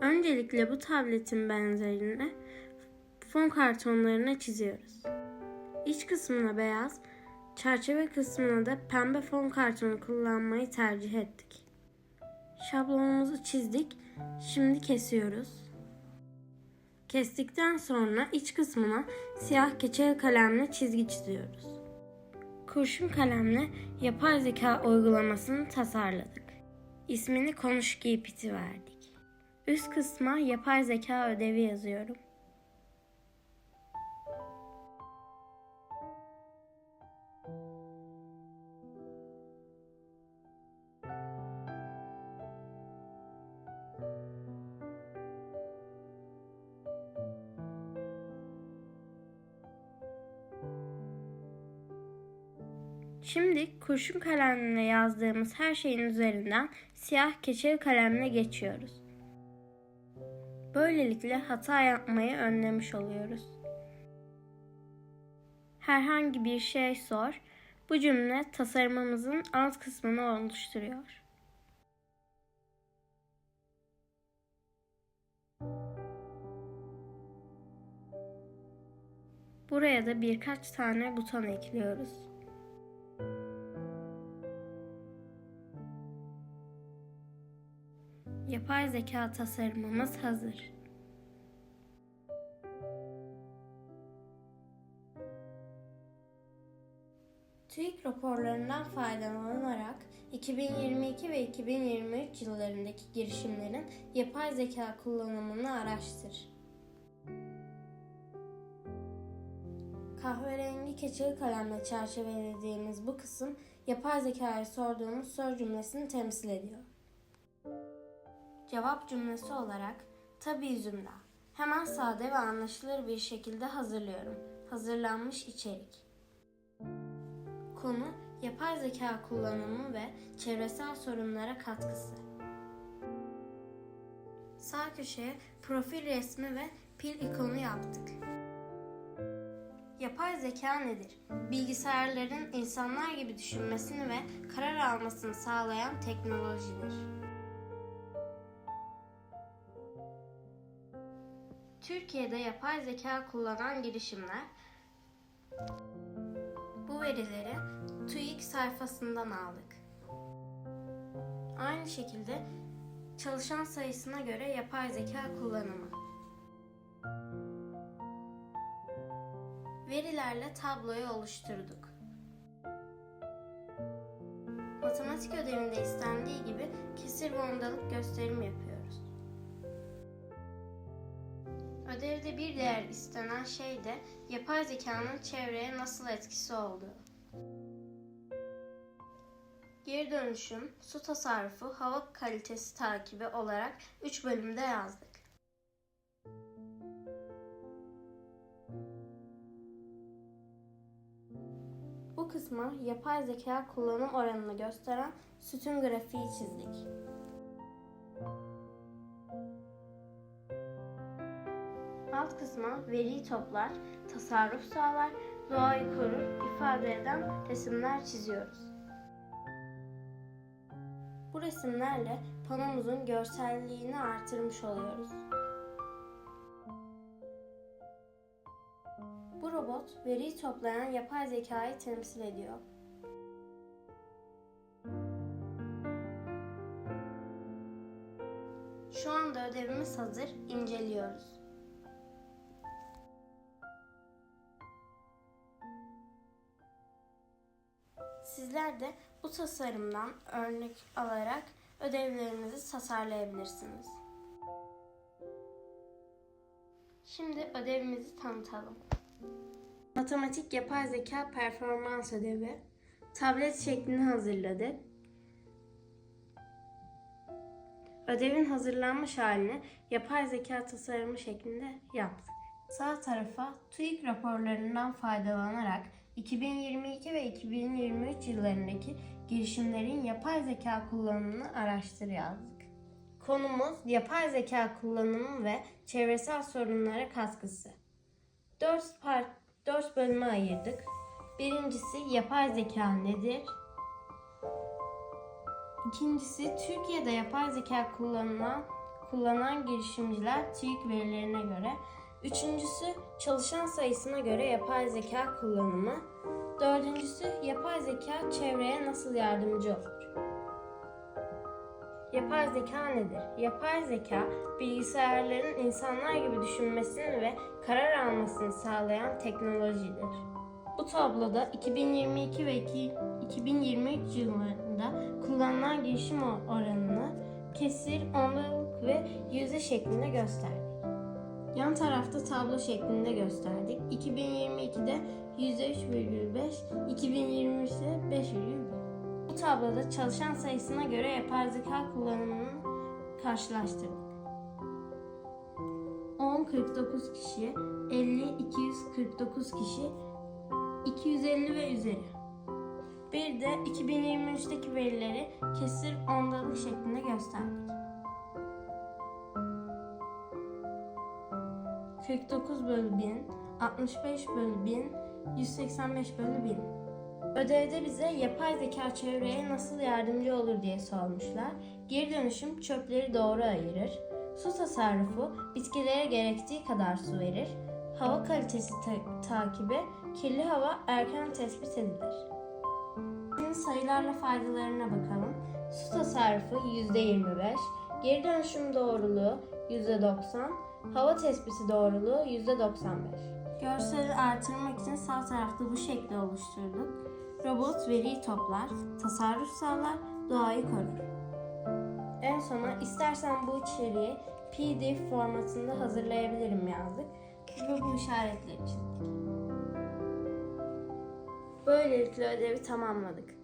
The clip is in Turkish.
Öncelikle bu tabletin benzerini fon kartonlarına çiziyoruz. İç kısmına beyaz, çerçeve kısmına da pembe fon kartonu kullanmayı tercih ettik. Şablonumuzu çizdik. Şimdi kesiyoruz. Kestikten sonra iç kısmına siyah keçeli kalemle çizgi çiziyoruz. Kurşun kalemle yapay zeka uygulamasını tasarladık. İsmini Konuş Gpt'i verdik. Üst kısma yapay zeka ödevi yazıyorum. Şimdi kurşun kalemle yazdığımız her şeyin üzerinden siyah keçeli kalemle geçiyoruz. Böylelikle hata yapmayı önlemiş oluyoruz. Herhangi bir şey sor. Bu cümle tasarımımızın alt kısmını oluşturuyor. Buraya da birkaç tane buton ekliyoruz. Yapay zeka tasarımımız hazır. TÜİK raporlarından faydalanarak 2022 ve 2023 yıllarındaki girişimlerin yapay zeka kullanımını araştır. Kahverengi keçeli kalemle çerçevelediğimiz bu kısım yapay zekaya sorduğumuz soru cümlesini temsil ediyor. Cevap cümlesi olarak tabi yüzümden. Hemen sade ve anlaşılır bir şekilde hazırlıyorum. Hazırlanmış içerik. Konu yapay zeka kullanımı ve çevresel sorunlara katkısı. Sağ köşeye profil resmi ve pil ikonu yaptık. Yapay zeka nedir? Bilgisayarların insanlar gibi düşünmesini ve karar almasını sağlayan teknolojidir. Türkiye'de yapay zeka kullanan girişimler bu verileri TÜİK sayfasından aldık. Aynı şekilde çalışan sayısına göre yapay zeka kullanımı. Verilerle tabloyu oluşturduk. Matematik ödevinde istendiği gibi kesir ve ondalık gösterim yapıyoruz. Ödevde bir diğer istenen şey de yapay zekanın çevreye nasıl etkisi olduğu. Geri dönüşüm, su tasarrufu, hava kalitesi takibi olarak 3 bölümde yazdık. Bu kısma yapay zeka kullanım oranını gösteren sütun grafiği çizdik. Alt kısma veriyi toplar, tasarruf sağlar, doğayı korur, ifade eden resimler çiziyoruz. Bu resimlerle panomuzun görselliğini artırmış oluyoruz. Bu robot veriyi toplayan yapay zekayı temsil ediyor. Şu anda ödevimiz hazır, inceliyoruz. Sizler de bu tasarımdan örnek alarak ödevlerinizi tasarlayabilirsiniz. Şimdi ödevimizi tanıtalım. Matematik yapay zeka performans ödevi. Tablet şeklini hazırladık. Ödevin hazırlanmış halini yapay zeka tasarımı şeklinde yaptık. Sağ tarafa TÜİK raporlarından faydalanarak 2022 ve 2023 yıllarındaki girişimlerin yapay zeka kullanımını araştır yazdık. Konumuz yapay zeka kullanımı ve çevresel sorunlara katkısı. 4 part 4 bölüme ayırdık. Birincisi yapay zeka nedir? İkincisi Türkiye'de yapay zeka kullanılan kullanan girişimciler TÜİK verilerine göre. Üçüncüsü çalışan sayısına göre yapay zeka kullanımı. Dördüncüsü yapay zeka çevreye nasıl yardımcı olur? Yapay zeka nedir? Yapay zeka, bilgisayarların insanlar gibi düşünmesini ve karar almasını sağlayan teknolojidir. Bu tabloda 2022 ve 2 2023 yıllarında kullanılan girişim oranını kesir, ondalık ve yüzde şeklinde gösterdik. Yan tarafta tablo şeklinde gösterdik. 2022'de %3,5, 2023'te 5,1. Bu tabloda çalışan sayısına göre yapay zeka kullanımını karşılaştırdık. 10 49 kişi, 50 249 kişi, 250 ve üzeri. Bir de 2023'teki verileri kesir ondalık şeklinde gösterdik. 49 bölü 1000, 65 bölü 1000, 185 bölü 1000. Ödevde bize yapay zeka çevreye nasıl yardımcı olur diye sormuşlar. Geri dönüşüm çöpleri doğru ayırır. Su tasarrufu bitkilere gerektiği kadar su verir. Hava kalitesi ta- takibi kirli hava erken tespit edilir. Şimdi sayılarla faydalarına bakalım. Su tasarrufu %25, geri dönüşüm doğruluğu %90, hava tespiti doğruluğu %95. Görseli artırmak için sağ tarafta bu şekli oluşturduk. Robot veriyi toplar, tasarruf sağlar, doğayı korur. En sona istersen bu içeriği PDF formatında hazırlayabilirim yazdık ve bu işaretleri çizdik. Böylelikle ödevi tamamladık.